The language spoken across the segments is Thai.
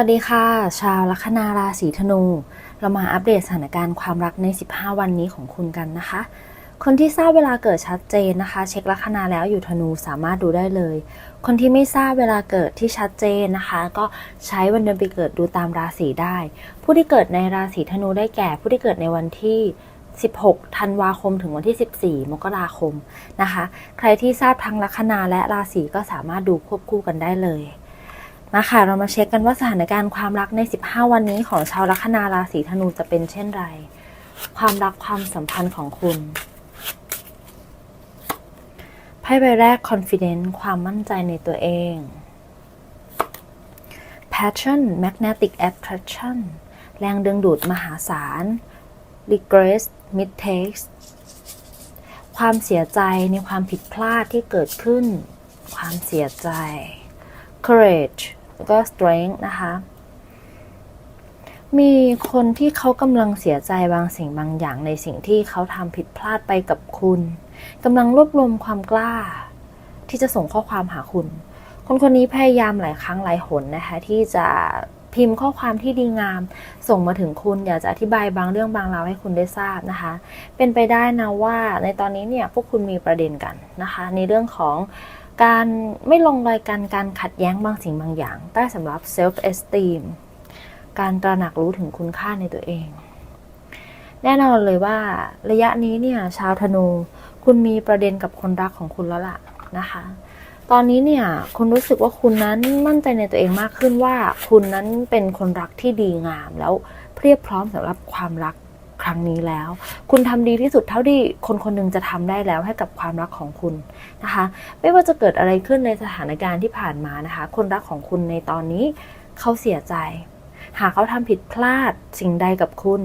วัสดีค่ะ ชาวลัคนาราศีธนู เรามาอัปเดตสถานการณ์ความรักใน 15 วันนี้ของคุณกันนะคะ คนที่ทราบเวลาเกิดชัดเจนนะคะ เช็คลัคนาแล้วอยู่ธนูสามารถดูได้เลย คนที่ไม่ทราบเวลาเกิดที่ชัดเจนนะคะ ก็ใช้วันเดือนปีเกิดดูตามราศีได้ ผู้ที่เกิดในราศีธนูได้แก่ ผู้ที่เกิดในวันที่16 ธันวาคมถึงวันที่ 14 มกราคมนะคะ ใครที่ทราบทั้งลัคนาและราศีก็สามารถดูควบคู่กันได้เลย มาค่ะเรามาเช็คกันว่าสถานการณ์ความรักใน 15 วันนี้ของชาวลัคนาราศีธนูจะเป็นเช่นไร ความรักความสัมพันธ์ของคุณไพ่ใบแรก confidence ความมั่นใจในตัวเอง passion magnetic attraction แรงดึงดูดมหาศาล regress mistakes ความเสียใจในความผิดพลาดที่เกิดขึ้น ความเสียใจ courage แล้วก็ strength นะคะ มีคนที่เขากำลังเสียใจบางสิ่งบางอย่างในสิ่งที่เขาทำผิดพลาดไปกับคุณกำลังรวบรวมความกล้า ที่จะส่งข้อความหาคุณ คนคนนี้พยายามหลายครั้งหลายหนนะคะ ที่จะพิมพ์ข้อความที่ดีงาม ส่งมาถึงคุณอยากจะอธิบายบางเรื่องบางราวให้คุณได้ทราบนะคะ เป็นไปได้นะว่าในตอนนี้เนี่ยพวกคุณมีประเด็นกันนะคะ ในเรื่องของ การไม่ลงรอยกันการขัดแย้งบางสิ่งบางอย่าง ใต้สำหรับ self esteem การตระหนักรู้ถึงคุณค่าในตัวเอง แน่นอนเลยว่าระยะนี้เนี่ยชาวธนูคุณมีประเด็นกับคนรักของคุณแล้วล่ะนะคะ ตอนนี้เนี่ยคุณรู้สึกว่าคุณนั้นมั่นใจในตัวเองมากขึ้นว่า คุณนั้นเป็นคนรักที่ดีงามแล้วเพียบพร้อมสำหรับความรัก ครั้งนี้แล้ว คุณทำดีที่สุดเท่าที่คนคนหนึงจะทำได้แล้วให้กับความรักของคุณนะคะ ไม่ว่าจะเกิดอะไรขึ้นในสถานการณ์ที่ผ่านมานะคะ คนรักของคุณในตอนนี้เขาเสียใจ หากเขาทำผิดพลาดสิ่งใดกับคุณ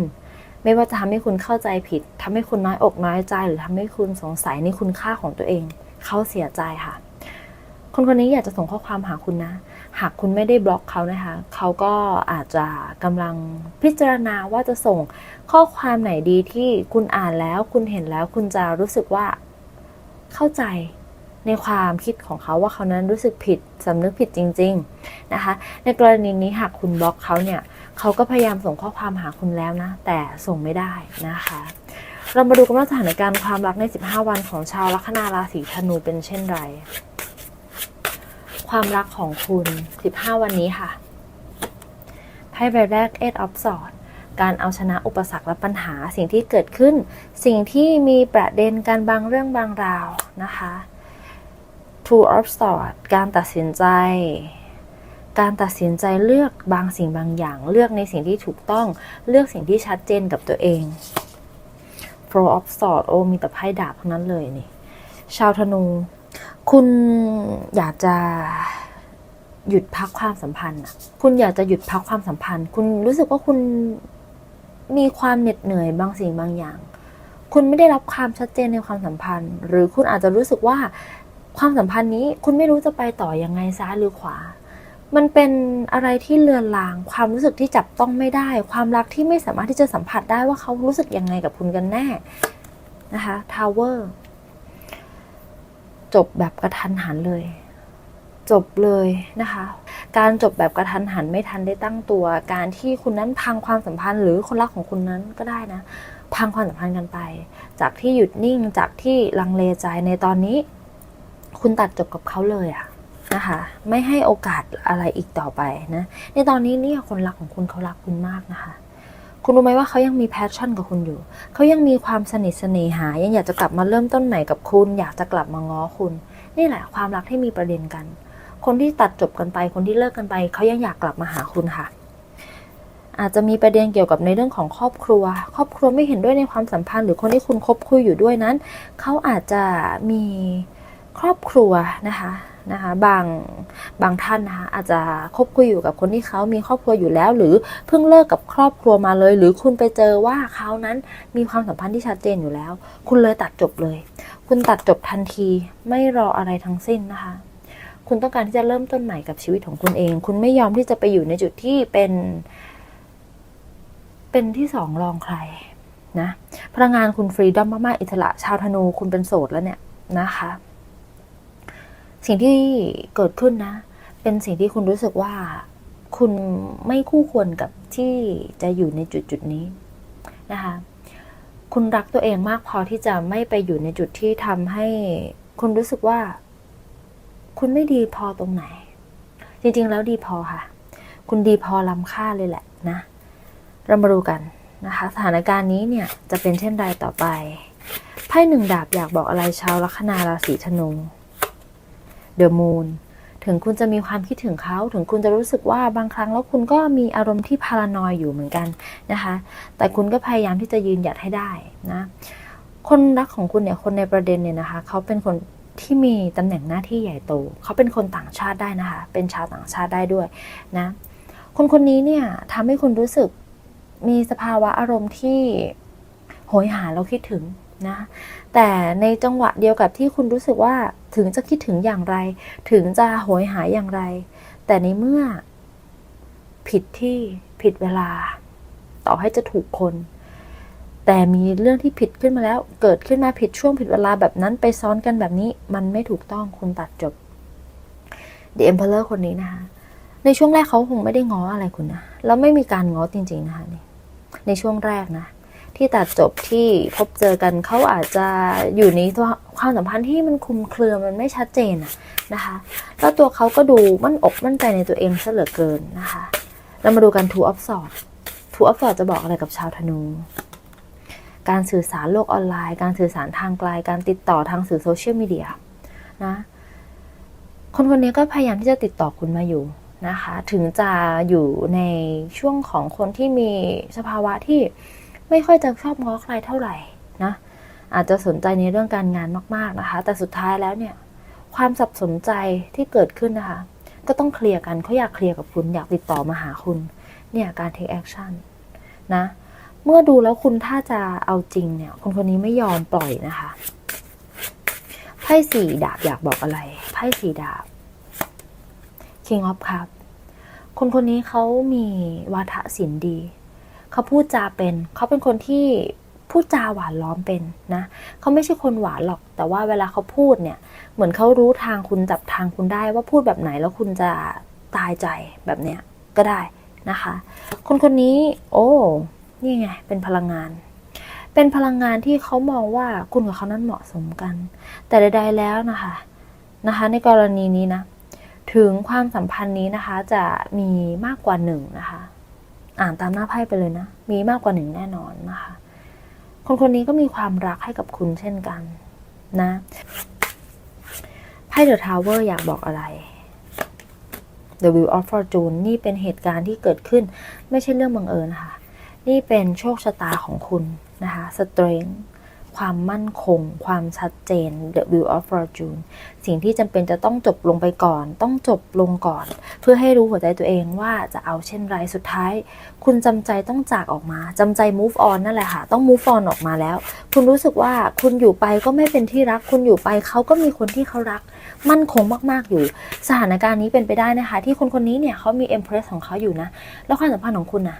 ไม่ว่าจะทำให้คุณเข้าใจผิดทำให้คุณน้อยอกน้อยใจ หรือทำให้คุณสงสัยในคุณค่าของตัวเอง เขาเสียใจค่ะ คนคนนี้อยากจะส่งข้อความหาคุณนะ หากคุณไม่ได้บล็อกเขานะคะ เขาก็อาจจะกำลังพิจารณาว่าจะส่งข้อความไหนดีที่คุณอ่านแล้วคุณเห็นแล้วคุณจะรู้สึกว่าเข้าใจในความคิดของเขาว่าเขานั้นรู้สึกผิดสำนึกผิดจริง ๆนะคะ ในกรณีนี้หากคุณบล็อกเขาเนี่ยเขาก็พยายามส่งข้อความหาคุณแล้วนะ แต่ส่งไม่ได้นะคะ เรามาดูกันว่าสถานการณ์ความรักใน 15 วันของชาวลัคนาราศีธนูเป็นเช่นไร ความรักของคุณ 15 วันนี้ค่ะ ไพ่ใบแรก Eight of Swords การเอาชนะอุปสรรคและปัญหาสิ่งที่เกิดขึ้น สิ่งที่มีประเด็นการบางเรื่องบางราวนะคะ Two of Swords การตัดสินใจ การตัดสินใจเลือกบางสิ่งบางอย่าง เลือกในสิ่งที่ถูกต้องเลือกสิ่งที่ชัดเจนกับตัวเอง Four of Swords โอ้มีแต่ไพ่ดาบทั้งนั้นเลยนี่ ชาวธนู คุณอยากจะหยุดพักความสัมพันธ์คุณอยากจะหยุดพักความสัมพันธ์ คุณรู้สึกว่าคุณมีความเหน็ดเหนื่อยบางสิ่งบางอย่าง คุณไม่ได้รับความชัดเจนในความสัมพันธ์ หรือคุณอาจจะรู้สึกว่าความสัมพันธ์นี้คุณไม่รู้จะไปต่อยังไงซ้ายหรือขวา มันเป็นอะไรที่เลือนลาง ความรู้สึกที่จับต้องไม่ได้ ความรักที่ไม่สามารถที่จะสัมผัสได้ว่าเขารู้สึกยังไงกับคุณกันแน่นะคะทาวเวอร์ จบแบบกระทันหันเลย จบเลยนะคะ การจบแบบกระทันหันไม่ทันได้ตั้งตัว การที่คุณนั้นพังความสัมพันธ์หรือคนรักของคุณนั้นก็ได้นะพังความสัมพันธ์กันไป จากที่หยุดนิ่งจากที่ลังเลใจในตอนนี้ คุณตัดจบกับเขาเลยอะนะคะไม่ให้โอกาสอะไรอีกต่อไปนะในตอนนี้เนี่ยคนรักของคุณเขารักคุณมากนะคะ คุณรู้ไหมว่าเขายังมีแพชชั่นกับคุณอยู่ เขายังมีความสนิทสนหา ยังอยากจะกลับมาเริ่มต้นใหม่กับคุณ อยากจะกลับมาง้อคุณ นี่แหละความรักที่มีประเด็นกัน คนที่ตัดจบกันไป คนที่เลิกกันไป เขายังอยากกลับมาหาคุณค่ะ อาจจะมีประเด็นเกี่ยวกับในเรื่องของครอบครัว ครอบครัวไม่เห็นด้วยในความสัมพันธ์ หรือคนที่คุณคบคุยอยู่ด้วยนั้น เขาอาจจะมีครอบครัวนะคะ นะคะบางบางท่านนะคะอาจจะคบคุยอยู่กับคนที่เขามีครอบครัวอยู่แล้ว หรือเพิ่งเลิกกับครอบครัวมาเลย หรือคุณไปเจอว่าเขานั้นมีความสัมพันธ์ที่ชัดเจนอยู่แล้ว คุณเลยตัดจบเลย คุณตัดจบทันทีไม่รออะไรทั้งสิ้นนะคะ คุณต้องการที่จะเริ่มต้นใหม่กับชีวิตของคุณเอง คุณไม่ยอมที่จะไปอยู่ในจุดที่เป็น เป็นที่สองรองใครนะพลังงานคุณฟรีดอมมากๆอิสระชาวธนูคุณเป็นโสดแล้วเนี่ยนะคะ สิ่งที่เกิดขึ้นนะ เป็นสิ่งที่คุณรู้สึกว่า คุณไม่คู่ควรกับที่จะอยู่ในจุดจุดนี้นะคะคุณรักตัวเองมากพอที่จะไม่ไปอยู่ในจุดที่ทำให้คุณรู้สึกว่า คุณไม่ดีพอตรงไหน จริงๆแล้วดีพอค่ะ คุณดีพอล้ำค่าเลยแหละนะ เรามาดูกันนะคะ สถานการณ์นี้เนี่ยจะเป็นเช่นไรต่อไปไพ่หนึ่งดาบอยากบอกอะไรชาวลัคนาราศีธนู The Moon ถึงคุณจะมีความคิดถึงเขาถึงคุณจะรู้สึกว่าบางครั้งแล้วคุณก็มีอารมณ์ที่พารานอยอยู่เหมือนกันนะคะ แต่คุณก็พยายามที่จะยืนหยัดให้ได้นะคนรักของคุณเนี่ยคนในประเด็นเนี่ยนะคะเขาเป็นคนที่มีตำแหน่งหน้าที่ใหญ่โตเขาเป็นคนต่างชาติได้นะคะ เป็นชาวต่างชาติได้ด้วยนะคนคนนี้เนี่ยทำให้คุณรู้สึกมีสภาวะอารมณ์ที่โหยหาแล้วคิดถึง นะแต่ในจังหวะเดียวกับที่คุณรู้สึกว่าถึงจะคิดถึงอย่างไร ถึงจะโหยหายอย่างไร แต่ในเมื่อ ผิดที่ผิดเวลา ต่อให้จะถูกคน แต่มีเรื่องที่ผิดขึ้นมาแล้ว เกิดขึ้นมาผิดช่วงผิดเวลาแบบนั้นไปซ้อนกันแบบนี้ มันไม่ถูกต้องคุณตัดจบ The Emperor คนนี้นะคะในช่วงแรกเขาคงไม่ได้ง้ออะไรคุณนะแล้วไม่มีการง้อจริง ๆนะคะในช่วงแรกนะ ที่ตัดจบที่พบเจอกันเขาอาจจะอยู่ในตัวความสัมพันธ์ที่มันคลุมเครือมันไม่ชัดเจนนะคะ แล้วตัวเขาก็ดูมั่นอกมั่นใจในตัวเองซะเหลือเกินนะคะ เรามาดูกัน Two of Swords Two of Swords จะบอกอะไรกับชาวธนู การสื่อสารโลกออนไลน์ การสื่อสารทางไกล การติดต่อทางสื่อโซเชียลมีเดียนะคนคนนี้ก็พยายามที่จะติดต่อคุณมาอยู่นะคะ ถึงจะอยู่ในช่วงของคนที่มีสภาวะที่ ไม่ค่อยจะชอบง้อใครเท่าไหร่นะอาจจะสนใจในเรื่องการงานมาก ๆนะคะ แต่สุดท้ายแล้วเนี่ยความสับสนใจที่เกิดขึ้นนะคะ ก็ต้องเคลียร์กันเขาอยากเคลียร์กับคุณอยากติดต่อมาหาคุณ เนี่ยการ take action นะ เมื่อดูแล้วคุณถ้าจะเอาจริงเนี่ย คนคนนี้ไม่ยอมปล่อยนะคะไพ่สี่ดาบอยากบอกอะไรไพ่สี่ดาบ King of Cup คนคนนี้เขามีวาทศิลป์ดี เขาพูดจาเป็น เขาเป็นคนที่พูดจาหวานล้อมเป็นนะเขาไม่ใช่คนหวานหรอก แต่ว่าเวลาเขาพูดเนี่ย เหมือนเขารู้ทางคุณจับทางคุณได้ว่าพูดแบบไหนแล้วคุณจะตายใจแบบเนี้ยก็ได้นะคะ คนคนนี้ โอ้นี่ไง เป็นพลังงาน เป็นพลังงานที่เขามองว่าคุณกับเขานั้นเหมาะสมกัน แต่ใดๆแล้วนะคะนะคะ ในกรณีนี้นะ ถึงความสัมพันธ์นี้นะคะจะมีมากกว่าหนึ่งนะคะ อ่านตามหน้าไพ่ไปเลยนะ มีมากกว่าหนึ่งแน่นอนนะคะ คนคนนี้ก็มีความรักให้กับคุณเช่นกันนะไพ่เดอะทาวเวอร์อยากบอกอะไร The Wheel of Fortune นี่เป็นเหตุการณ์ที่เกิดขึ้น ไม่ใช่เรื่องบังเอิญค่ะ นี่เป็นโชคชะตาของคุณนะคะ Strength ความมั่นคง ความชัดเจน The Wheel of Fortune สิ่งที่จำเป็นจะต้องจบลงไปก่อน ต้องจบลงก่อน เพื่อให้รู้หัวใจตัวเองว่าจะเอาเช่นไรสุดท้าย คุณจำใจต้องจากออกมาจำใจ move on นั่นแหละค่ะ ต้อง move on ออกมาแล้ว คุณรู้สึกว่าคุณอยู่ไปก็ไม่เป็นที่รัก คุณอยู่ไปเขาก็มีคนที่เขารัก มั่นคงมากๆอยู่ สถานการณ์นี้เป็นไปได้นะคะ ที่คนคนนี้เนี่ยเขามี empress ของเขาอยู่นะ แล้วความสัมพันธ์ของคุณนะ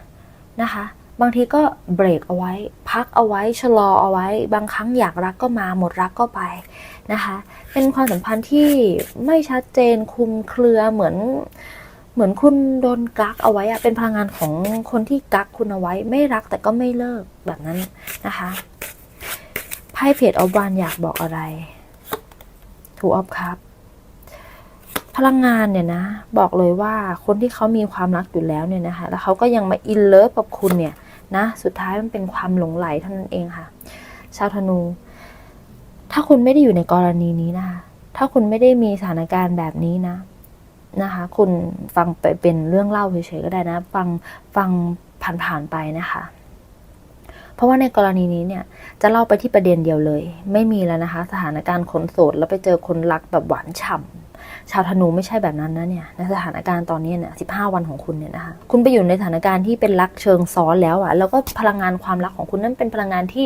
นะคะ บางทีก็เบรกเอาไว้ พักเอาไว้ชะลอเอาไว้ บางครั้งอยากรักก็มาหมดรักก็ไปนะคะ เป็นความสัมพันธ์ที่ไม่ชัดเจนคุมเครือเหมือนเหมือนคุณโดนกักเอาไว้อะเป็นพลังงานของคนที่กักคุณเอาไว้ ไม่รักแต่ก็ไม่เลิกแบบนั้นนะคะไพ่เพจออบานอยากบอกอะไร ถูออฟครับ พลังงานเนี่ยนะ บอกเลยว่าคนที่เขามีความรักอยู่แล้วเนี่ยนะคะ แล้วเขาก็ยังมาอินเลิฟกับคุณเนี่ย นะ สุดท้ายมันเป็นความหลงไหลเท่านั้นเองค่ะ ชาวธนู ถ้าคุณไม่ได้อยู่ในกรณีนี้นะคะ ถ้าคุณไม่ได้มีสถานการณ์แบบนี้นะนะคะ คุณฟังไปเป็นเรื่องเล่าเฉยๆก็ได้นะ ฟังฟังผ่านๆไปนะคะ เพราะว่าในกรณีนี้เนี่ยจะเล่าไปที่ประเด็นเดียวเลย ไม่มีแล้วนะคะ สถานการณ์คนโสดแล้วไปเจอคนรักแบบหวานฉ่ำ ชาวธนูไม่ใช่แบบนั้นนะเนี่ยในสถานการณ์ตอนนี้เนี่ยสิวันของคุณเนี่ยนะคะคุณไปอยู่ในสถานการณ์ที่เป็นรักเชิงซ้อนแล้วอะ่ะแล้วก็พลังงานความรักของคุณนั้นเป็นพลังงานที่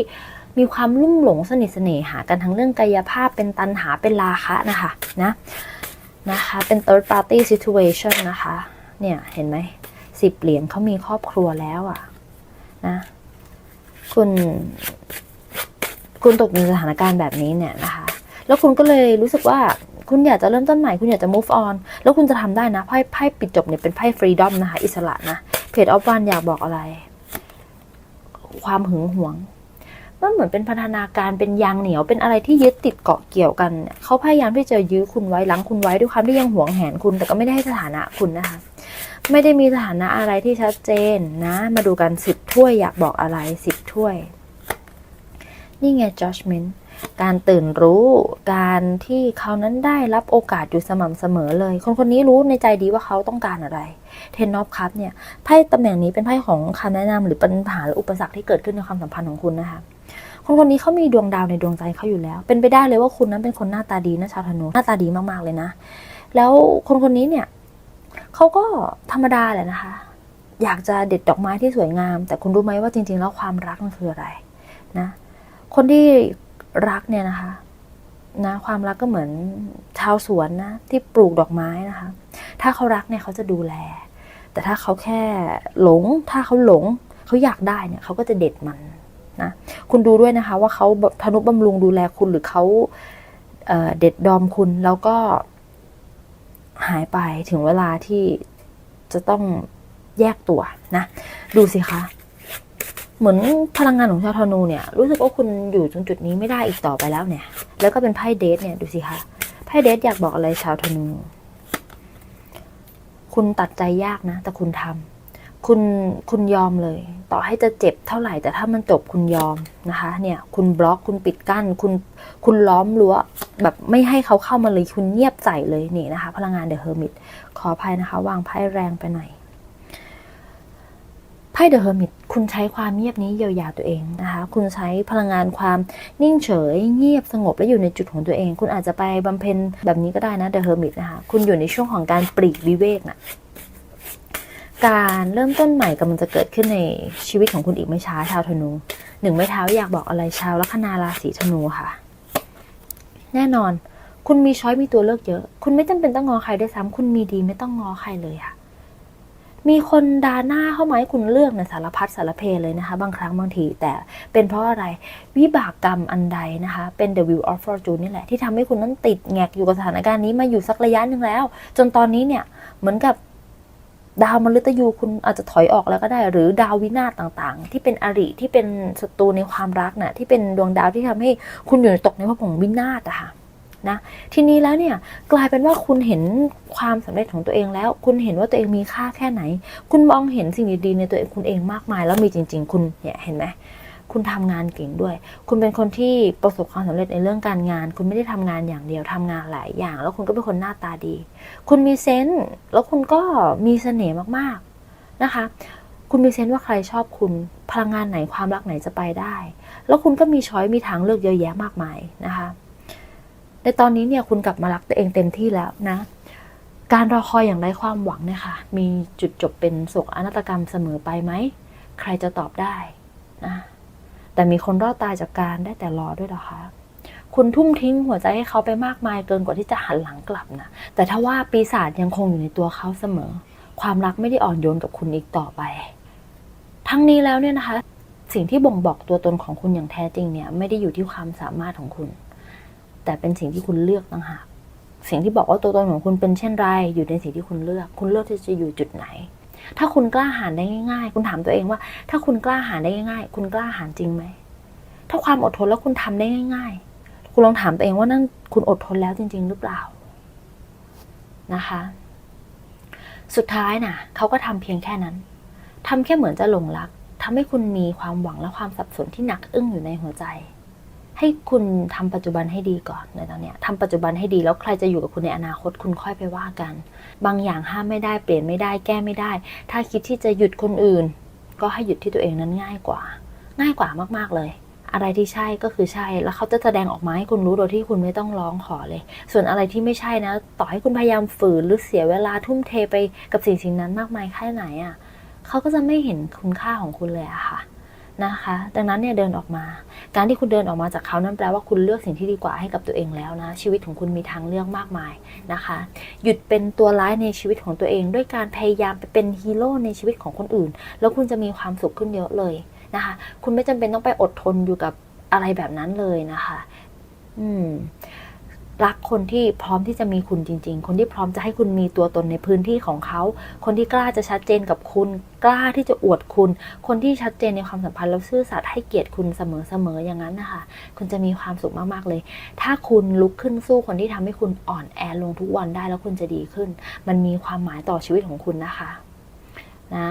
มีความลุ่มหลงสนิทเสน่หากันทั้งเรื่องกายภาพเป็นตันหาเป็นราคะนะคะนะนะคะเป็น third party situation นะคะเนี่ยเห็นไหมสิบเหรียญเขามีครอบครัวแล้วอะนะคุณคุณตกในสถานการณ์แบบนี้เนี่ยนะคะ แล้วคุณก็เลยรู้สึกว่า คุณอยากจะเริ่มต้นใหม่ คุณอยากจะ move on แล้วคุณจะทำได้นะ ไพ่ไพ่ปิดจบเนี่ยเป็นไพ่ freedom นะคะ อิสระนะ เพจออฟวันอยากบอกอะไร ความหึงหวง มันเหมือนเป็นพันธนาการ เป็นยางเหนียว เป็นอะไรที่ยึดติดเกาะเกี่ยวกันเนี่ยเขาพยายามที่จะยื้อคุณไว้ลังคุณไว้ด้วยความที่ยังหวงแหนคุณ แต่ก็ไม่ได้ให้สถานะคุณนะคะ ไม่ได้มีสถานะอะไรที่ชัดเจนนะ มาดูกันสิบถ้วยอยากบอกอะไรสิบถ้วย นี่ไง judgment การตื่นรู้ การที่เขานั้นได้รับโอกาสอยู่สม่ำเสมอเลย คนคนนี้รู้ในใจดีว่าเขาต้องการอะไรเทนนอฟคัพเนี่ยไพ่ตำแหน่งนี้เป็นไพ่ของคำแนะนำหรือปัญหาหรืออุปสรรคที่เกิดขึ้นในความสัมพันธ์ของคุณนะคะคนคนนี้เขามีดวงดาวในดวงใจเขาอยู่แล้ว เป็นไปได้เลยว่าคุณนั้นเป็นคนหน้าตาดีนะชาวธนูหน้าตาดีมากๆเลยนะ แล้วคนคนนี้เนี่ยเขาก็ธรรมดาแหละนะคะ อยากจะเด็ดดอกไม้ที่สวยงาม แต่คุณรู้ไหมว่าจริง ๆ แล้วความรักมันคืออะไรนะ คนที่ รักเนี่ยนะคะนะความรักก็เหมือนชาวสวนนะที่ปลูกดอกไม้นะคะ ถ้าเขารักเนี่ยเขาจะดูแล แต่ถ้าเขาแค่หลง ถ้าเขาหลงเขาอยากได้เนี่ยเขาก็จะเด็ดมันนะคุณดูด้วยนะคะ ว่าเขาทนุบำรุงดูแลคุณหรือเขาเเด็ดดอมคุณแล้วก็หายไปถึงเวลาที่จะต้องแยกตัวนะ ดูสิคะ เหมือนพลังงานของชาวธนูเนี่ยรู้สึกว่าคุณอยู่ตรงจุดนี้ไม่ได้อีกต่อไปแล้วเนี่ย แล้วก็เป็นไพ่เดทเนี่ยดูสิคะไพ่เดทอยากบอกอะไรชาวธนู คุณตัดใจยากนะ แต่คุณทำคุณคุณยอมเลย ต่อให้จะเจ็บเท่าไหร่ แต่ถ้ามันจบคุณยอมนะคะ เนี่ย คุณบล็อกคุณปิดกั้น คุณคุณล้อมรั้วแบบไม่ให้เขาเข้ามาเลยคุณเงียบใส่เลยนี่นะคะ พลังงานเดอะเฮอร์มิตขออภัยนะคะ วางไพ่แรงไปหน่อย ไพ่เดอะเฮอร์มิตคุณใช้ความเงียบนี้เยียวยาตัวเองนะคะคุณใช้พลังงานความนิ่งเฉย เงียบสงบและอยู่ในจุดของตัวเอง คุณอาจจะไปบำเพ็ญแบบนี้ก็ได้นะเดอะเฮอร์มิตนะคะคุณอยู่ในช่วงของการปลีกวิเวกนะการเริ่มต้นใหม่กำลังจะเกิดขึ้นในชีวิตของคุณอีกไม่ช้าชาวธนูหนึ่งไม้เท้าอยากบอกอะไรชาวลัคนาราศีธนูค่ะ แน่นอน คุณมีช้อยมีตัวเลือกเยอะ คุณไม่จำเป็นต้องงอใครด้วยซ้ำคุณมีดีไม่ต้องงอใครเลยค่ะ มีคนด่าหน้าเข้ามาให้คุณเลือกในสารพัดสารเพเลยนะคะ บางครั้งบางที แต่เป็นเพราะอะไรวิบากกรรมอันใดนะคะ เป็น the wheel of fortune นี่แหละ ที่ทำให้คุณนั้นติดแงกอยู่กับสถานการณ์นี้มาอยู่สักระยะหนึ่งแล้ว จนตอนนี้เนี่ยเหมือนกับดาวมฤตยูคุณอาจจะถอยออกแล้วก็ได้ หรือดาววินาศต่างๆ ที่เป็นอริที่เป็นศัตรูในความรักน่ะที่เป็นดวงดาวที่ทำให้คุณอยู่ตกในภพของวินาศอะค่ะ นะทีนี้แล้วเนี่ยกลายเป็นว่าคุณเห็นความสำเร็จของตัวเองแล้ว คุณเห็นว่าตัวเองมีค่าแค่ไหน คุณมองเห็นสิ่งดีๆในตัวเองคุณเองมากมาย แล้วมีจริง ๆ คุณเนี่ยเห็นไหมคุณทำงานเก่งด้วย คุณเป็นคนที่ประสบความสำเร็จในเรื่องการงาน คุณไม่ได้ทำงานอย่างเดียวทำงานหลายอย่าง แล้วคุณก็เป็นคนหน้าตาดี คุณมีเซนส์แล้วคุณก็มีเสน่ห์มากๆนะคะ คุณมีเซนส์ว่าใครชอบคุณพลังงานไหนความรักไหนจะไปได้ แล้วคุณก็มีช้อยมีทางเลือกเยอะแยะมากมายนะคะ ในตอนนี้เนี่ยคุณกลับมารักตัวเองเต็มที่แล้วนะ การรอคอยอย่างไรความหวังเนี่ยค่ะ มีจุดจบเป็นโศกอนาตกรรมเสมอไปไหม ใครจะตอบได้นะแต่มีคนรอดตายจากการได้แต่รอด้วยหรอคะคุณทุ่มทิ้งหัวใจให้เขาไปมากมายเกินกว่าที่จะหันหลังกลับนะ แต่ถ้าว่าปีศาจยังคงอยู่ในตัวเขาเสมอ ความรักไม่ได้อ่อนโยนกับคุณอีกต่อไป ทั้งนี้แล้วเนี่ยนะคะ สิ่งที่บ่งบอกตัวตนของคุณอย่างแท้จริงเนี่ยไม่ได้อยู่ที่ความสามารถของคุณ แต่เป็นสิ่งที่คุณเลือกต่างหากสิ่งที่บอกว่าตัวตนของคุณเป็นเช่นไร อยู่ในสิ่งที่คุณเลือก คุณเลือกที่จะอยู่จุดไหน ถ้าคุณกล้าหาญได้ง่าย ๆ คุณถามตัวเองว่า ถ้าคุณกล้าหาญได้ง่าย ๆ คุณกล้าหาญจริงไหม ถ้าความอดทนแล้วคุณทำได้ง่าย ๆ คุณลองถามตัวเองว่านั่นคุณอดทนแล้วจริง ๆ หรือเปล่านะคะ สุดท้ายน่ะเขาก็ทำเพียงแค่นั้นทำแค่เหมือนจะหลงรักทำให้คุณมีความหวังและความสับสนที่หนักอึ้งอยู่ในหัวใจ ให้คุณทำปัจจุบันให้ดีก่อนในตอนเนี้ยทำปัจจุบันให้ดีแล้วใครจะอยู่กับคุณในอนาคตคุณค่อยไปว่ากัน บางอย่างห้ามไม่ได้เปลี่ยนไม่ได้แก้ไม่ได้ ถ้าคิดที่จะหยุดคนอื่น ก็ให้หยุดที่ตัวเองนั้นง่ายกว่า ง่ายกว่ามากๆเลย อะไรที่ใช่ก็คือใช่ แล้วเขาจะแสดงออกมาให้คุณรู้โดยที่คุณไม่ต้องร้องขอเลย ส่วนอะไรที่ไม่ใช่นะ ต่อให้คุณพยายามฝืนหรือเสียเวลาทุ่มเทไปกับสิ่งสิ่งนั้นมากมายแค่ไหนอะ่ะเขาก็จะไม่เห็นคุณค่าของคุณเลยอะค่ะ นะคะ ดังนั้นเนี่ยเดินออกมา การที่คุณเดินออกมาจากเขานั่นแปลว่าคุณเลือกสิ่งที่ดีกว่าให้กับตัวเองแล้วนะ ชีวิตของคุณมีทางเลือกมากมายนะคะ หยุดเป็นตัวร้ายในชีวิตของตัวเอง ด้วยการพยายามไปเป็นฮีโร่ในชีวิตของคนอื่น แล้วคุณจะมีความสุขขึ้นเยอะเลยนะคะ คุณไม่จำเป็นต้องไปอดทนอยู่กับอะไรแบบนั้นเลยนะคะ อืม รักคนที่พร้อมที่จะมีคุณจริง ๆ คนที่พร้อมจะให้คุณมีตัวตนในพื้นที่ของเขา คนที่กล้าจะชัดเจนกับคุณ กล้าที่จะอวดคุณ คนที่ชัดเจนในความสัมพันธ์แล้วซื่อสัตย์ให้เกียรติคุณเสมอๆอย่างนั้นนะคะ คุณจะมีความสุขมากๆเลย ถ้าคุณลุกขึ้นสู้คนที่ทำให้คุณอ่อนแอลงทุกวันได้แล้วคุณจะดีขึ้น มันมีความหมายต่อชีวิตของคุณนะคะ นะ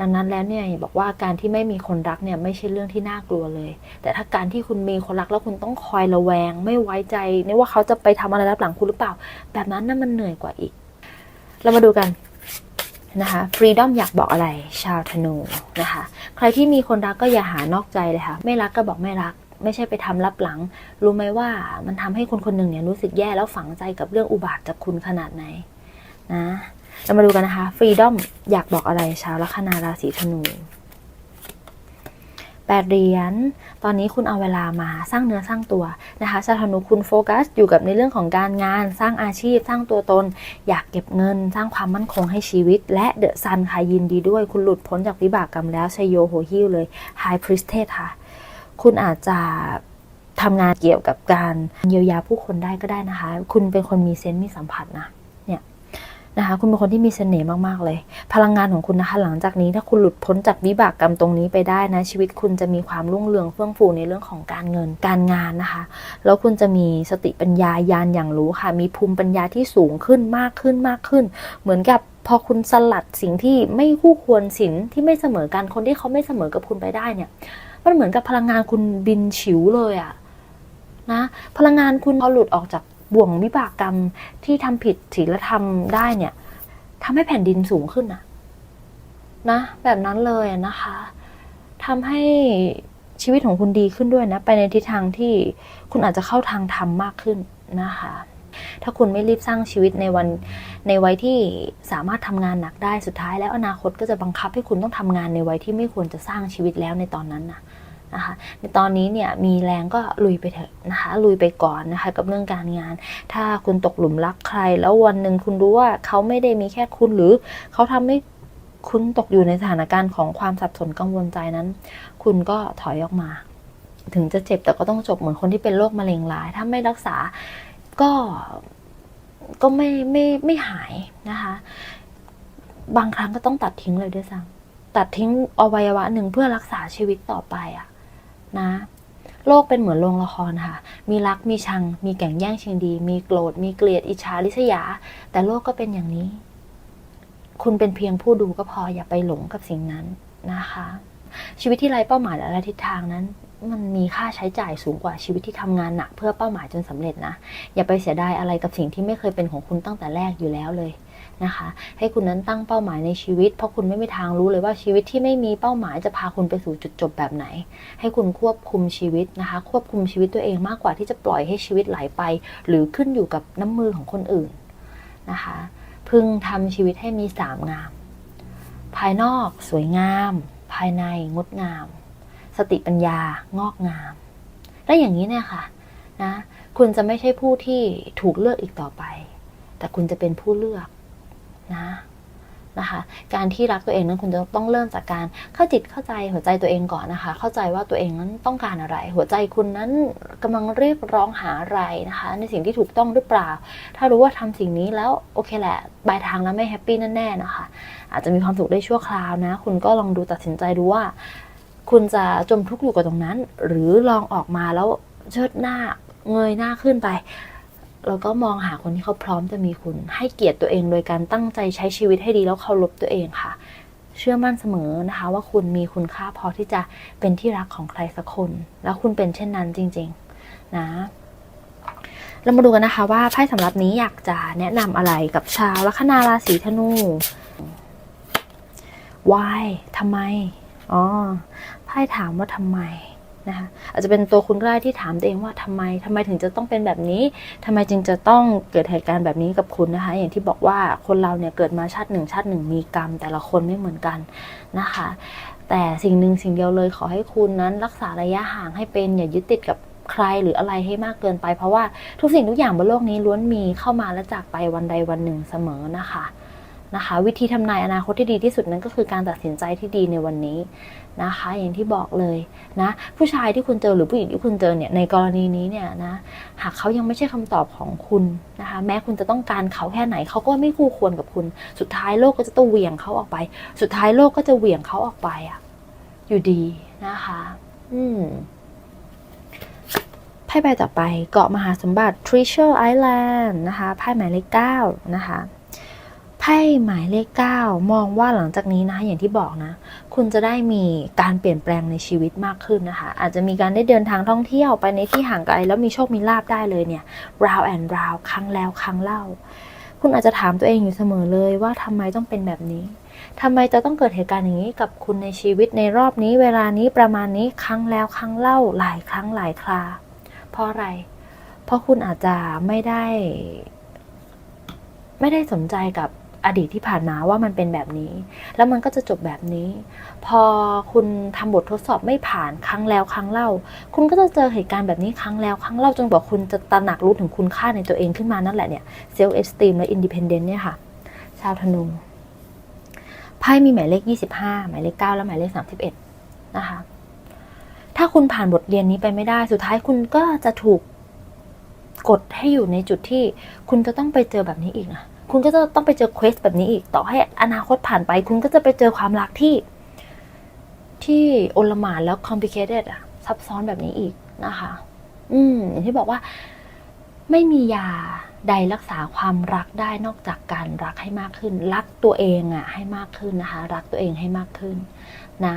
ดังนั้นแล้วเนี่ยบอกว่าการที่ไม่มีคนรักเนี่ยไม่ใช่เรื่องที่น่ากลัวเลย แต่ถ้าการที่คุณมีคนรักแล้วคุณต้องคอยระแวง ไม่ไว้ใจในว่าเขาจะไปทำอะไรรับหลังคุณหรือเปล่า แบบนั้นน่ะมันเหนื่อยกว่าอีก เรามาดูกันนะคะฟรีดอมอยากบอกอะไร ชาวธนูนะคะ ใครที่มีคนรักก็อย่าหานอกใจเลยค่ะ ไม่รักก็บอกไม่รัก ไม่ใช่ไปทำรับหลัง รู้ไหมว่ามันทำให้คนคนหนึ่งเนี่ยรู้สึกแย่แล้วฝังใจกับเรื่องอุบาทจากคุณขนาดไหนนะ เรามาดูกันนะคะฟรีดอมอยากบอกอะไรชาวลัคนาราศีธนูแปดเหรียญ ตอนนี้คุณเอาเวลามาสร้างเนื้อสร้างตัวนะคะชาวธนูคุณโฟกัส อยู่กับในเรื่องของการงาน สร้างอาชีพ สร้างตัวตน อยากเก็บเงิน สร้างความมั่นคงให้ชีวิต และเดอะซันค่ะยินดีด้วย คุณหลุดพ้นจากวิบากกรรมแล้วชยโยโหฮิวเลยไฮพริสเทสค่ะ คุณอาจจะทำงานเกี่ยวกับการเยียวยาผู้คนได้ก็ได้นะคะ คุณเป็นคนมีเซนส์มีสัมผัสนะ นะคะ คุณเป็นคนที่มีเสน่ห์มากๆเลย พลังงานของคุณนะคะ หลังจากนี้ถ้าคุณหลุดพ้นจากวิบากกรรมตรงนี้ไปได้นะ ชีวิตคุณจะมีความรุ่งเรืองเฟื่องฟูในเรื่องของการเงินการงานนะคะ แล้วคุณจะมีสติปัญญายานอย่างรู้ค่ะ มีภูมิปัญญาที่สูงขึ้นมากขึ้นมากขึ้น เหมือนกับพอคุณสลัดสิ่งที่ไม่คู่ควรสินที่ไม่เสมอกันคนที่เขาไม่เสมอกับคุณไปได้เนี่ย มันเหมือนกับพลังงานคุณบินฉิวเลยอะนะ พลังงานคุณพอหลุดออกจาก บ่วงวิบากกรรมที่ทำผิดศีลธรรมได้เนี่ยทำให้แผ่นดินสูงขึ้นนะนะ แบบนั้นเลยนะคะทำให้ชีวิตของคุณดีขึ้นด้วยนะ ไปในทิศทางที่คุณอาจจะเข้าทางธรรมมากขึ้นนะคะ ถ้าคุณไม่รีบสร้างชีวิตในวันในวัยที่สามารถทำงานหนักได้สุดท้ายแล้วอนาคตก็จะบังคับให้คุณต้องทำงานในวัยที่ไม่ควรจะสร้างชีวิตแล้วในตอนนั้นนะ นะคะ ในตอนนี้เนี่ยมีแรงก็ลุยไปเถอะนะคะ ลุยไปก่อนนะคะ กับเรื่องการงาน ถ้าคุณตกหลุมรักใคร แล้ววันหนึ่งคุณรู้ว่าเขาไม่ได้มีแค่คุณหรือเขาทำให้คุณตกอยู่ในสถานการณ์ของความสับสนกังวลใจนั้น คุณก็ถอยออกมา ถึงจะเจ็บแต่ก็ต้องจบเหมือนคนที่เป็นโรคมะเร็งร้าย ถ้าไม่รักษาก็ก็ไม่ไม่ไม่หายนะคะ บางครั้งก็ต้องตัดทิ้งเลยด้วยซ้ำตัดทิ้งอวัยวะหนึ่งเพื่อรักษาชีวิตต่อไปอะ นะ โลกเป็นเหมือนโรงละครค่ะ มีรักมีชัง มีแก่งแย่งชิงดี มีโกรธ มีเกลียด อิจฉาริษยา แต่โลกก็เป็นอย่างนี้ คุณเป็นเพียงผู้ดูก็พออย่าไปหลงกับสิ่งนั้นนะคะ ชีวิตที่ไร้เป้าหมายและไร้ทิศทางนั้น มันมีค่าใช้จ่ายสูงกว่าชีวิตที่ทำงานหนักเพื่อเป้าหมายจนสำเร็จนะ อย่าไปเสียดายอะไรกับสิ่งที่ไม่เคยเป็นของคุณตั้งแต่แรกอยู่แล้วเลย นะคะ ให้คุณนั้นตั้งเป้าหมายในชีวิต เพราะคุณไม่มีทางรู้เลยว่าชีวิตที่ไม่มีเป้าหมายจะพาคุณไปสู่จุดจบแบบไหน ให้คุณควบคุมชีวิตนะคะ ควบคุมชีวิตตัวเองมากกว่าที่จะปล่อยให้ชีวิตไหลไป หรือขึ้นอยู่กับน้ำมือของคนอื่นนะคะ พึงทำชีวิตให้มีสามงาม ภายนอกสวยงาม ภายในงดงาม สติปัญญางอกงาม และอย่างนี้เนี่ยค่ะนะคุณจะไม่ใช่ผู้ที่ถูกเลือกอีกต่อไป แต่คุณจะเป็นผู้เลือก นะนะคะการที่รักตัวเองนั้นคุณจะต้องเริ่มจากการเข้าจิตเข้าใจหัวใจตัวเองก่อนนะคะ เข้าใจว่าตัวเองนั้นต้องการอะไร หัวใจคุณนั้นกำลังเรียกร้องหาอะไรนะคะ ในสิ่งที่ถูกต้องหรือเปล่า ถ้ารู้ว่าทำสิ่งนี้แล้วโอเคแหละปลายทางแล้วไม่แฮปปี้แน่ๆนะคะ อาจจะมีความสุขได้ชั่วคราวนะ คุณก็ลองดูตัดสินใจดูว่า คุณจะจมทุกข์อยู่กับตรงนั้น หรือลองออกมาแล้วเชิดหน้าเงยหน้าขึ้นไป แล้วก็มองหาคนที่เขาพร้อมจะมีคุณ ให้เกียรติตัวเองโดยการตั้งใจใช้ชีวิตให้ดีแล้วเคารพตัวเองค่ะ เชื่อมั่นเสมอนะคะ ว่าคุณมีคุณค่าพอที่จะเป็นที่รักของใครสักคน แล้วคุณเป็นเช่นนั้นจริง ๆ นะเรามาดูกันนะคะว่าไพ่สำหรับนี้อยากจะแนะนำอะไรกับชาวลัคนาราศีธนู why ทำไม อ๋อ ไพ่ถามว่าทำไม นะคะอาจจะเป็นตัวคุณก็ได้ที่ถามตัวเองว่าทำไมทำไมถึงจะต้องเป็นแบบนี้ทำไมจึงจะต้องเกิดเหตุการณ์แบบนี้กับคุณนะคะ อย่างที่บอกว่าคนเราเนี่ยเกิดมาชาติหนึ่งชาติหนึ่งมีกรรม แต่ละคนไม่เหมือนกันนะคะ แต่สิ่งหนึ่งสิ่งเดียวเลยขอให้คุณนั้นรักษาระยะห่างให้เป็นอย่ายึดติดกับใครหรืออะไรให้มากเกินไป เพราะว่าทุกสิ่งทุกอย่างบนโลกนี้ล้วนมีเข้ามาและจากไปวันใดวันหนึ่งเสมอนะคะนะคะ วิธีทำนายอนาคตที่ดีที่สุดนั้นก็คือการตัดสินใจที่ดีในวันนี้ นะคะ อย่างที่บอกเลยนะผู้ชายที่คุณเจอหรือผู้หญิงที่คุณเจอเนี่ยในกรณีนี้เนี่ยนะหากเขายังไม่ใช่คำตอบของคุณนะคะ แม้คุณจะต้องการเขาแค่ไหนเขาก็ไม่คู่ควรกับคุณ สุดท้ายโลกก็จะต้องเหวี่ยงเขาออกไป สุดท้ายโลกก็จะเหวี่ยงเขาออกไปอะอยู่ดีนะคะ อืมไพ่ใบต่อไปเกาะมหาสมบัติ Treasure Island นะคะไพ่หมายเลขเก้านะคะ ไพ่หมายเลขเก้ามองว่าหลังจากนี้นะอย่างที่บอกนะ คุณจะได้มีการเปลี่ยนแปลงในชีวิตมากขึ้นนะคะ อาจจะมีการได้เดินทางท่องเที่ยวไปในที่ห่างไกลแล้วมีโชคมีลาบได้เลยเนี่ย round and round ครั้งแล้วครั้งเล่า คุณอาจจะถามตัวเองอยู่เสมอเลยว่าทำไมต้องเป็นแบบนี้ทำไมจะต้องเกิดเหตุการณ์อย่างนี้กับคุณในชีวิตในรอบนี้ เวลานี้ประมาณนี้ครั้งแล้วครั้งเล่าหลายครั้งหลายครา เพราะอะไร เพราะคุณอาจจะไม่ได้ ไม่ได้สนใจกับ อดีตที่ผ่านมาว่ามันเป็นแบบนี้ แล้วมันก็จะจบแบบนี้ พอคุณทำบททดสอบไม่ผ่านครั้งแล้วครั้งเล่า คุณก็จะเจอเหตุการณ์แบบนี้ครั้งแล้วครั้งเล่าจนกว่าคุณจะตระหนักรู้ถึงคุณค่าในตัวเองขึ้นมานั่นแหละเนี่ยเซลล์เอสติมและอินดิเพนเดนต์เนี่ยค่ะ ชาวธนูไพ่มีหมายเลข 25 หมายเลข 9 และหมายเลข 31 นะคะ ถ้าคุณผ่านบทเรียนนี้ไปไม่ได้ สุดท้ายคุณก็จะถูกกดให้อยู่ในจุดที่คุณจะต้องไปเจอแบบนี้อีกนะ คุณก็จะต้องไปเจอเควสแบบนี้อีก ต่อให้อนาคตผ่านไป คุณก็จะไปเจอความรักที่ ที่โอลหมานแล้ว complicated อะซับซ้อนแบบนี้อีกนะคะ อืมอย่างที่บอกว่า ไม่มียาใดรักษาความรักได้นอกจากการรักให้มากขึ้น รักตัวเองอะให้มากขึ้นนะคะ รักตัวเองให้มากขึ้น นะ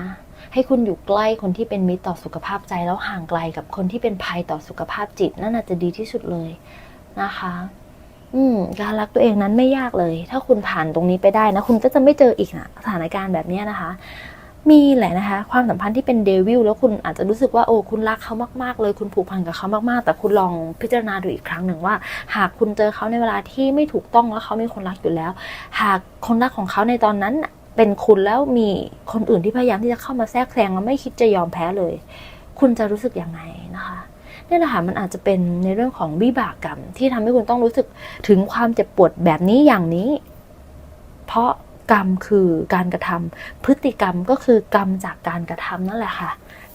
ให้คุณอยู่ใกล้คนที่เป็นมิตรต่อสุขภาพใจแล้วห่างไกลกับคนที่เป็นภัยต่อสุขภาพจิตนั่นอาจจะดีที่สุดเลยนะคะ อืมการรักตัวเองนั้นไม่ยากเลย ถ้าคุณผ่านตรงนี้ไปได้นะ คุณก็จะไม่เจออีกนะสถานการณ์แบบนี้นะคะ มีแหละนะคะ ความสัมพันธ์ที่เป็นเดวิลแล้วคุณอาจจะรู้สึกว่าโอ้คุณรักเขามากๆ เลยคุณผูกพันกับเขามากๆ แต่คุณลองพิจารณาดูอีกครั้งหนึ่งว่า หากคุณเจอเขาในเวลาที่ไม่ถูกต้องแล้วเขามีคนรักอยู่แล้ว หากคนรักของเขาในตอนนั้นเป็นคุณแล้วมีคนอื่นที่พยายามที่จะเข้ามาแทรกแซงแล้วไม่คิดจะยอมแพ้เลย คุณจะรู้สึกยังไง นะคะนี่แหละค่ะมันอาจจะเป็นในเรื่องของวิบากกรรม ที่ทำให้คุณต้องรู้สึกถึงความเจ็บปวดแบบนี้อย่างนี้ เพราะกรรมคือการกระทำพฤติกรรมก็คือกรรมจากการกระทำนั่นแหละค่ะ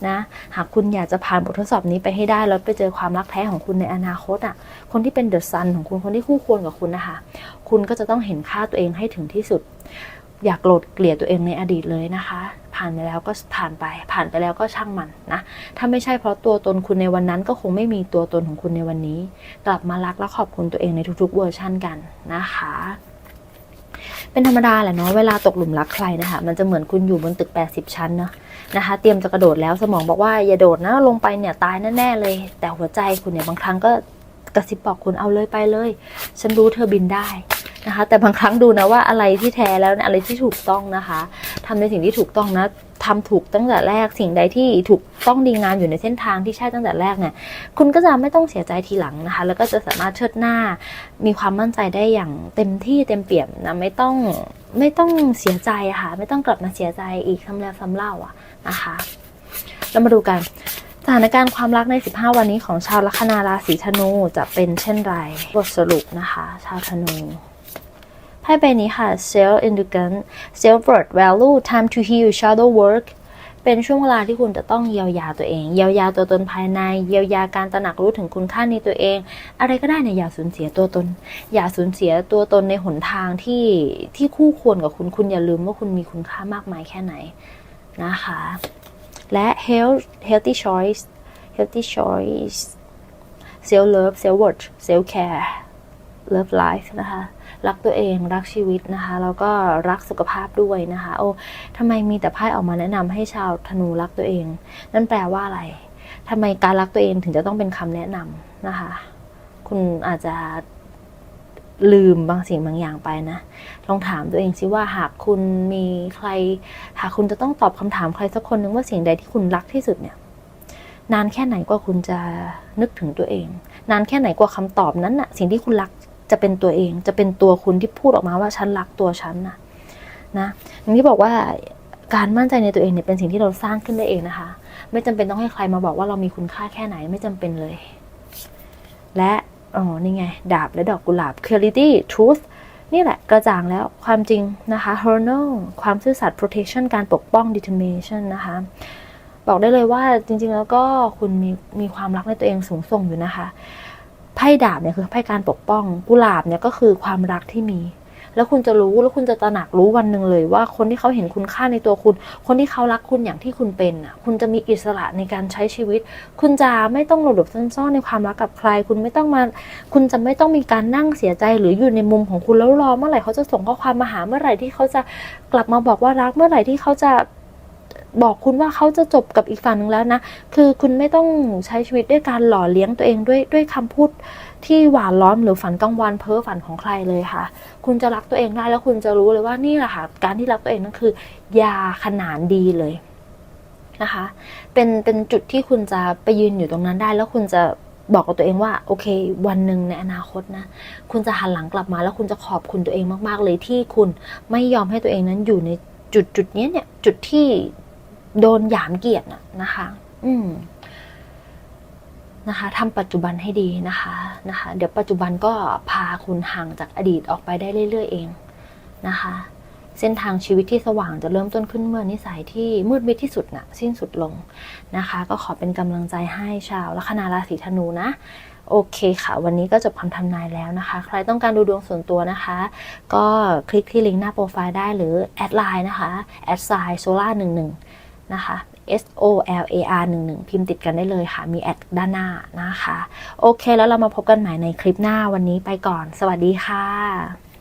นะหากคุณอยากจะผ่านบททดสอบนี้ไปให้ได้ แล้วไปเจอความรักแท้ของคุณในอนาคตอะ คนที่เป็นเดอะซันของคุณคนที่คู่ควรกับคุณนะคะ คุณก็จะต้องเห็นค่าตัวเองให้ถึงที่สุด อย่ากโกรธเกลียดตัวเองในอดีตเลยนะคะ ผ่านไปแล้วก็ผ่านไป ผ่านไปแล้วก็ช่างมันนะ ถ้าไม่ใช่เพราะตัวตนคุณในวันนั้นก็คงไม่มีตัวตนของคุณในวันนี้ กลับมารักและขอบคุณตัวเองในทุกๆเวอร์ชั่นกันนะคะ เป็นธรรมดาแหละเนาะเวลาตกหลุมรักใครนะคะ มันจะเหมือนคุณอยู่บนตึก 80 ชั้นเนาะนะคะ เตรียมจะกระโดดแล้วสมองบอกว่าอย่าโดดนะลงไปเนี่ยตายแน่ๆเลย แต่หัวใจคุณเนี่ยบางครั้งก็ กระซิบบอกคุณเอาเลยไปเลย ฉันรู้เธอบินได้นะคะ แต่บางครั้งดูนะว่าอะไรที่แท้แล้วเนี่ยอะไรที่ถูกต้องนะคะทำในสิ่งที่ถูกต้องนะทำถูกตั้งแต่แรกสิ่งใดที่ถูกต้องดีงามอยู่ในเส้นทางที่ใช่ตั้งแต่แรกเนี่ยคุณก็จะไม่ต้องเสียใจทีหลังนะคะ แล้วก็จะสามารถเชิดหน้า มีความมั่นใจได้อย่างเต็มที่เต็มเปี่ยมนะไม่ต้องไม่ต้องเสียใจะค่ะ ไม่ต้องกลับมาเสียใจอีกซ้ำแล้วซ้ำเล่าอะนะคะเรามาดูกัน ถานการณ์ความรักใน 15 วันนี้ของชาวลัคนาราศีธนูจะเป็นเช่นไร บทสรุปนะคะ ชาวธนูไพ่ใบนี้ค่ะ self indulgence self worth value time to heal shadow work เป็นช่วงเวลาที่คุณจะต้องเยียวยาตัวเอง เยียวยาตัวตนภายใน เยียวยาการตระหนักรู้ถึงคุณค่าในตัวเอง อะไรก็ได้เนี่ยอย่าสูญเสียตัวตน อย่าสูญเสียตัวตนในหนทางที่ที่คู่ควรกับคุณ คุณอย่าลืมว่าคุณมีคุณค่ามากมายแค่ไหนนะคะ และ health healthy choice healthy choice self love self worth self care love life นะคะ รักตัวเองรักชีวิตนะคะ แล้วก็รักสุขภาพด้วยนะคะ โอ้ทำไมมีแต่ไพ่ออกมาแนะนำให้ชาวธนูรักตัวเอง นั่นแปลว่าอะไรทำไมการรักตัวเองถึงจะต้องเป็นคำแนะนำนะคะ คุณอาจจะ ลืมบางสิ่งบางอย่างไปนะ ลองถามตัวเองสิว่าหากคุณมีใคร หากคุณจะต้องตอบคำถามใครสักคนหนึ่งว่าสิ่งใดที่คุณรักที่สุดเนี่ย นานแค่ไหนกว่าคุณจะนึกถึงตัวเอง นานแค่ไหนกว่าคำตอบนั้นน่ะ สิ่งที่คุณรักจะเป็นตัวเอง จะเป็นตัวคุณที่พูดออกมาว่าฉันรักตัวฉันนะนะอย่างที่บอกว่าการมั่นใจในตัวเองเนี่ยเป็นสิ่งที่เราสร้างขึ้นได้เองนะคะ ไม่จำเป็นต้องให้ใครมาบอกว่าเรามีคุณค่าแค่ไหนไม่จำเป็นเลย และ อ๋อนี่ไง ดาบและดอกกุหลาบ clarity truth นี่แหละกระจ่างแล้วความจริงนะคะ Hornal ความซื่อสัตย์ protection การปกป้อง determination นะคะ บอกได้เลยว่าจริง ๆ แล้วก็คุณมีมีความรักในตัวเองสูงส่งอยู่นะคะ ไพ่ดาบเนี่ยคือไพ่การปกป้อง กุหลาบเนี่ยก็คือความรักที่มี แล้วคุณจะรู้แล้วคุณจะตระหนักรู้วันหนึ่งเลยว่าคนที่เขาเห็นคุณค่าในตัวคุณ คนที่เขารักคุณอย่างที่คุณเป็นอะคุณจะมีอิสระในการใช้ชีวิต คุณจะไม่ต้องหลบหลบซ่อนๆในความรักกับใคร คุณไม่ต้องมา คุณจะไม่ต้องมีการนั่งเสียใจหรืออยู่ในมุมของคุณแล้วรอเมื่อไหร่เขาจะส่งข้อความมาหาเมื่อไหร่ที่เขาจะกลับมาบอกว่ารักเมื่อไหร่ที่เขาจะบอกคุณว่าเขาจะจบกับอีกฝั่งหนึ่งแล้วนะ คือคุณไม่ต้องใช้ชีวิตด้วยการหล่อเลี้ยงตัวเองด้วยด้วยคำพูดที่หวานล้อมหรือฝันกลางวันเพ้อฝันของใครเลยค่ะ คุณจะรักตัวเองได้แล้วคุณจะรู้เลยว่านี่แหละค่ะการที่รักตัวเองนั่นคือ ยาขนานดีเลยนะคะ เป็นเป็นจุดที่คุณจะไปยืนอยู่ตรงนั้นได้ แล้วคุณจะบอกกับตัวเองว่าโอเค วันหนึ่งในอนาคตนะคุณจะหันหลังกลับมา แล้วคุณจะขอบคุณตัวเองมาก ๆ เลยที่คุณไม่ยอมให้ตัวเองนั้นอยู่ในจุดจุดนี้เนี่ย จุดที่โดนหยามเกียรตินะนะคะ อืม นะคะทำปัจจุบันให้ดีนะคะนะคะ เดี๋ยวปัจจุบันก็พาคุณห่างจากอดีตออกไปได้เรื่อย ๆ เองนะคะ เส้นทางชีวิตที่สว่างจะเริ่มต้นขึ้นเมื่อนิสัยที่มืดมิดที่สุดน่ะสิ้นสุดลงนะคะ ก็ขอเป็นกำลังใจให้ชาวลัคนาราศีธนูนะโอเคค่ะ วันนี้ก็จบคำทำนายแล้วนะคะ ใครต้องการดูดวงส่วนตัวนะคะ ก็คลิกที่ลิงก์หน้าโปรไฟล์ได้หรือ แอดไลน์นะคะ แอดไซน์โซล่าหนึ่งหนึ่งนะคะ S O L A R 1 1พิมพ์ติดกันได้เลยค่ะ มีแอดด้านหน้านะคะ โอเค แล้วเรามาพบกันใหม่ในคลิปหน้าวันนี้ไปก่อน สวัสดีค่ะ